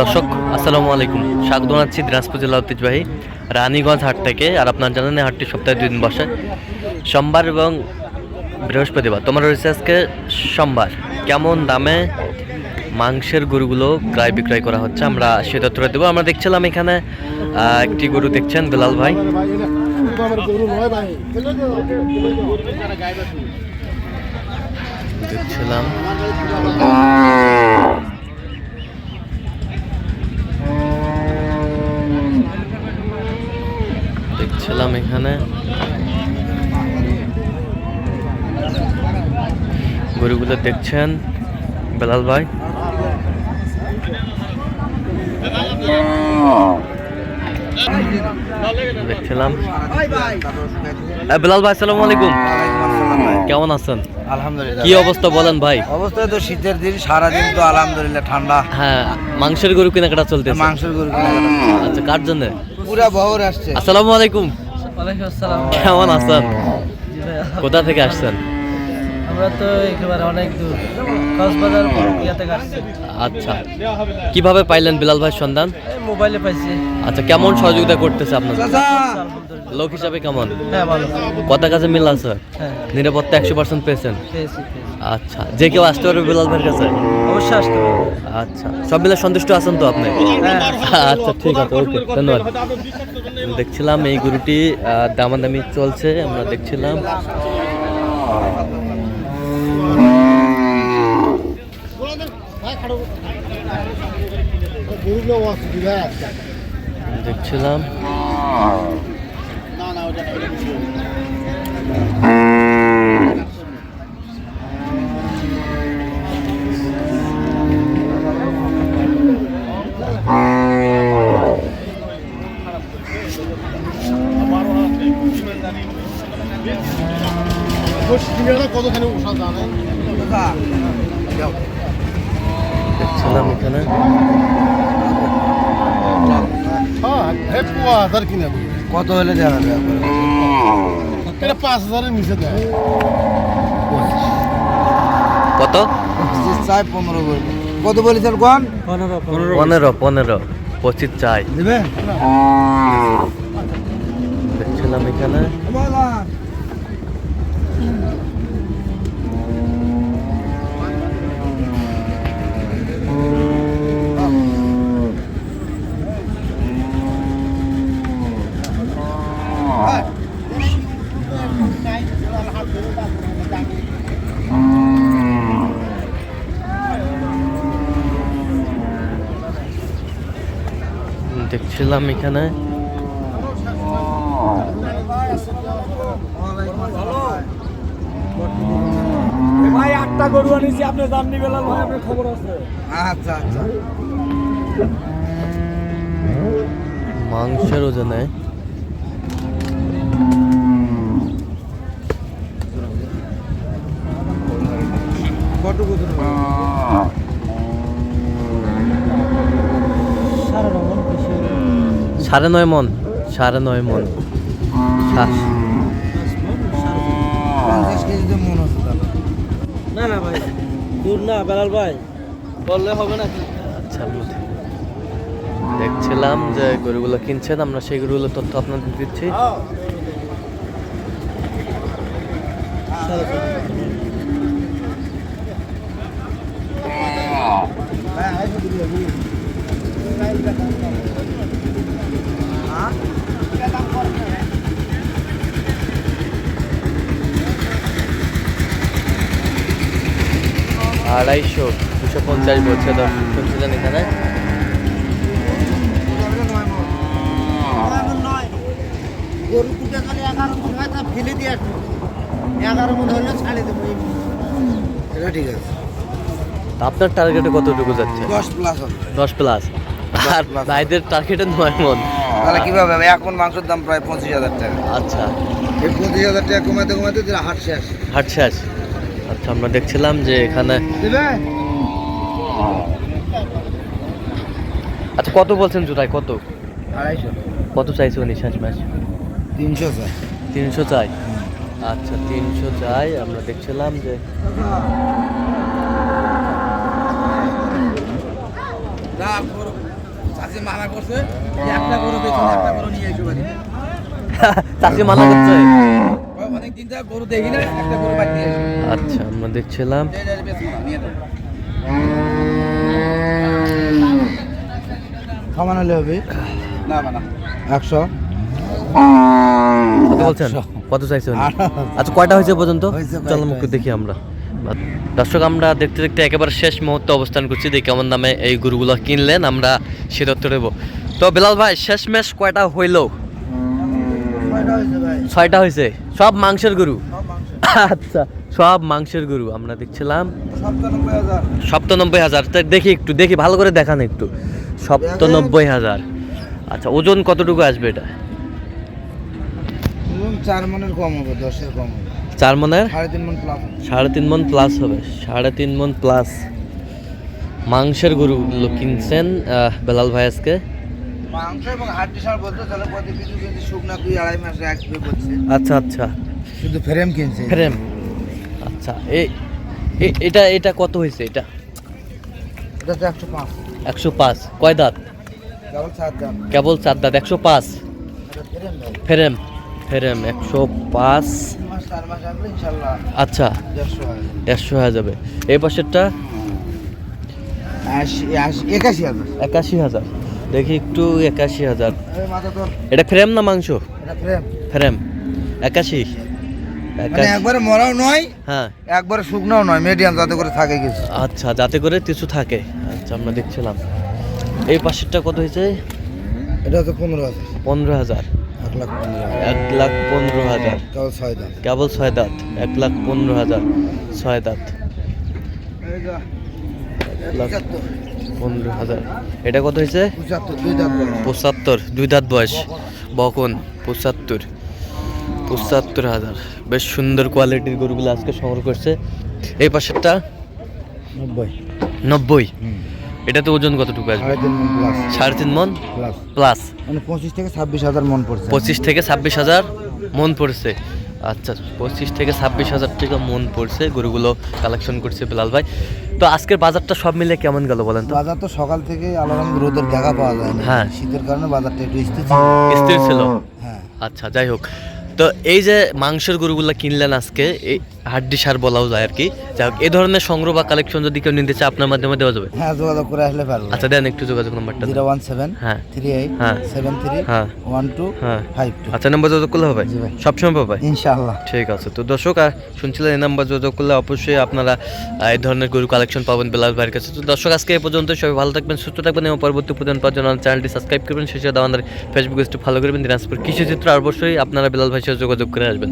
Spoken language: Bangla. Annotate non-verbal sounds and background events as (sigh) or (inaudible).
দর্শক, আসসালামু আলাইকুম। স্বাগত জানাচ্ছি দিনাজপুর জেলা ঐতিহ্যবাহী রানীগঞ্জ হাট থেকে আর আপনার জানেন হাটটি সপ্তাহে দুই দিন বসে। সোমবার এবং বৃহস্পতিবার। তোমার রয়েছে আজকে সোমবার। কেমন দামে মাংসের গরুগুলো ক্রয় বিক্রয় করা হচ্ছে আমরা সে তথ্যটা দেবো। আমরা দেখছিলাম এখানে একটি গরু দেখছেন বেলাল ভাই। দেখছিলাম। দেখছিলাম এখানে। গরুগুলো দেখছেন? বেলাল ভাই। দেখছিলাম। এ, বেলাল ভাই আসসালামু আলাইকুম। কেমন আছেন? আলহামদুলিল্লাহ। কি অবস্থা বলেন ভাই? অবস্থায় তো শীতের দিন সারাদিন তো আলহামদুলিল্লাহ ঠান্ডা। হ্যাঁ মাংসের গরু কেনাকাটা চলতেছে। মাংসের গরু কেনাকাটা। আচ্ছা কার জন্য? পুরা বহর আসছে। আসসালামু আলাইকুম। কেমন আছেন? কোথা থেকে আসছেন? আমরা তো একেবারে অনেক দূর। কক্সবাজার আসছি। আচ্ছা। কীভাবে পাইলেন বিলাল ভাই সন্ধান? মোবাইলে পাইছি। আচ্ছা কেমন সহযোগিতা করতেছে আলহামদুলিল্লাহ লোক হিসাবে কেমন? হ্যাঁ ভালো। কথা কাছে মিল আছে? হ্যাঁ। নিরাপত্তা একশো পার্সেন্ট পেয়েছেন? পেয়েছি পেয়েছি। আচ্ছা যে কেউ আসতে পারবে বিলাল ভাইয়ের কাছে? অবশ্যই আসতে পারব। আচ্ছা সব মিলে সন্তুষ্ট আছেন তো আপনি? আচ্ছা ঠিক আছে, ওকে, ধন্যবাদ। দেখছিলাম এই গরুটি দামাদামি চলছে, আমরা দেখছিলাম। দেখছিলাম। কতখানি উষা জানে দেখছিলাম এখানে। হ্যাঁ কত হলে দেখা যায় এটা পাঁচ হাজারের নিচে দেয়। কত? চাই পনেরো করে কত বলেছেন কোন? পনেরো। পনেরো পনেরো। পঁচিশ চাই। দেবে? দেখছিলাম এখানে। দেখছিলাম এখানে। ভাই আটটা গরু আনিছি আপনি দাম নিবেন ভাই আপনার খবর আছে? আচ্ছা আচ্ছা। মাংসের ওজনে কত কত সারা রকম বেশি সাড়ে নয় মন সাড়ে নয় মন। না না ভাই দূর না বেলাল ভাই বললে হবে না আচ্ছা। দেখছিলাম যে গরুগুলো কিনছেন আমরা সেই গরুগুলোর তথ্য আপনাদের দিচ্ছি আড়াইশো দুশো পঞ্চাশ বলছে দর্শক শুনছিলেন এখানে গরু এগারো মন হয় তা ফেলে দিয়ে আসব এগারো মন হলে ছাড়ে দেবো এটা ঠিক আছে। আপনার টার্গেটে কতটুকু যাচ্ছে? দশ প্লাস দশ প্লাস আর। ভাইদের টার্গেটে নয় মন। তাহলে কীভাবে এখন মাংসের দাম প্রায় পঁচিশ হাজার টাকা। আচ্ছা। এই পঁচিশ হাজার টাকা কমাতে কমাতে তোর হাট শেষ। হাট শেষ। আচ্ছা আমরা দেখছিলাম যে এখানে দেবে? আচ্ছা কত বলছেন জোড়ায় কত? আড়াইশো। কত চাইছে উনি শেষ ম্যাচ? তিনশো চাই। তিনশো চাই। আচ্ছা তিনশো চাই। আমরা দেখছিলাম যে গরু চাষি মানা করছে একটা গরু বেচুন একটা গরু নিয়ে এসে বাড়ি। (laughs) চাষি মানা করছে? অনেক যা গরু দেখি না একটা গরু বাড়ি নিয়ে এসে আচ্ছা আমরা দেখছিলাম। সমান হলে হবে? না না একশো। কত বলছেন? কত চাইছেন? আচ্ছা কয়টা হয়েছে পর্যন্ত? চলো মুখ দেখি আমরা। দর্শক আমরা দেখতে দেখতে একেবারে শেষ মুহূর্তে অবস্থান করছি। দেখি কেমন দামে এই গরুগুলো কিনলেন আমরা সে তথ্য দেব। তো বিলাল ভাই শেষ ম্যাচ কয়টা হইল? ছয়টা হয়েছে সব মাংসের গরু? আচ্ছা সব মাংসের গরু আমরা দেখছিলাম। সপ্তানব্বই হাজার। দেখি একটু দেখি ভালো করে দেখান একটু। সপ্তানব্বই হাজার। আচ্ছা ওজন কতটুকু আসবে এটা? চার মনের কম হবে দশের কম হবে। চার মনের? সাড়ে তিন মন প্লাস হবে। সাড়ে তিন মন প্লাস মাংসের গরুগুলো কিনছেন বেলাল ভাই আজকে? মাংস এবং হাড্ডি সার বলতে তাহলে প্রতি পিছু কিন্তু শুকনা দুই আড়াই মাস রাখবে বলছে। আচ্ছা আচ্ছা। শুধু ফ্রেম কিনছে। ফ্রেম আচ্ছা এই এটা এটা কত হয়েছে এটা? এটা তো একশো পাঁচ। একশো পাঁচ। কয় দাঁত? কেবল চার দাম কেবল চার দাঁত। একশো পাঁচ। ফ্রেম ফ্রেম একশো পাঁচ। আচ্ছা। একশো হয়ে যাবে। এই পাশেরটা? একাশি হাজার। হাজার। দেখি একটু একাশি হাজার। এটা ফ্রেম না মাংস? ফ্রেম একাশি? মানে একাশি। একবারে মরাও নয় হ্যাঁ। একবারে শুকনাও নয় মিডিয়াম যাতে করে থাকে কিছু। আচ্ছা যাতে করে কিছু থাকে। আচ্ছা আমরা দেখছিলাম। এই পাশেরটা কত হয়েছে? এটা হচ্ছে পনেরো হাজার। পনেরো হাজার। এক লাখ পনেরো হাজার। কেবল ছয় দাঁত। এক লাখ পনেরো হাজার। ছয় দাঁত। লাখ পনেরো হাজার। এটা কত হয়েছে? পঁচাত্তর। দুই পঁচাত্তর দুই দাঁত বয়স। বকন। পঁচাত্তর। পঁচাত্তর হাজার। বেশ সুন্দর কোয়ালিটির গরুগুলো আজকে সংগ্রহ করছে। এই পাশেরটা? নব্বই। নব্বই। এটাতে ওজন কতটুকু আসবে? সাড়ে তিন মন প্লাস মন? পঁচিশ থেকে ছাব্বিশ হাজার মন পড়ছে। পঁচিশ থেকে ছাব্বিশ হাজার মন পড়ছে। আচ্ছা পঁচিশ থেকে ছাব্বিশ হাজার টাকা মন পড়ছে। গরুগুলো কালেকশন করছে বিলাল ভাই। তো আজকের বাজারটা সব মিলে কেমন গেল বলেন তো? বাজার তো সকাল থেকে আলাদা রোদের দেখা পাওয়া যায় না। হ্যাঁ। শীতের কারণে বাজারটা একটু স্থির ছিল। স্থির ছিল। হ্যাঁ। আচ্ছা যাই হোক। তো এই যে মাংসের গরুগুলো কিনলেন আজকে এই হাড্ডি সার বলাও যায় আর কি। যাই হোক এই ধরনের সংগ্রহ বা কালেকশন যদি কেউ নিতে চায় আপনার মাধ্যমে দেওয়া যাবে? হ্যাঁ যোগাযোগ করে আসলে পারব। আচ্ছা দেন একটু যোগাযোগ নাম্বারটা জিরো ওয়ান সেভেন হ্যাঁ। থ্রি এইট হ্যাঁ। সেভেন থ্রি হ্যাঁ। ওয়ান টু হ্যাঁ। Five two. আচ্ছা নাম্বার যোগাযোগ করলে হবে? সবসময় পাবে ইনশাআল্লাহ। ঠিক আছে। তো দর্শক আর শুনছিলেন এই নাম্বার যোগাযোগ করলে অবশ্যই আপনারা এই ধরনের গরু কালেকশন পাবেন বেলাল ভাইয়ের কাছে। তো দর্শক আজকে এই পর্যন্ত সবাই ভালো থাকবেন সুস্থ থাকবেন এবং পরবর্তী পর্যন্ত পাওয়ার জন্য চ্যানেলটি সাবস্ক্রাইব করবেন। সেই সাথে আমাদের ফেসবুক পেজটি ফলো করবেন। দিনাজপুর কৃষি চিত্র অবশ্যই আপনারা বেলাল ভাইয়ের সাথে যোগাযোগ করে আসবেন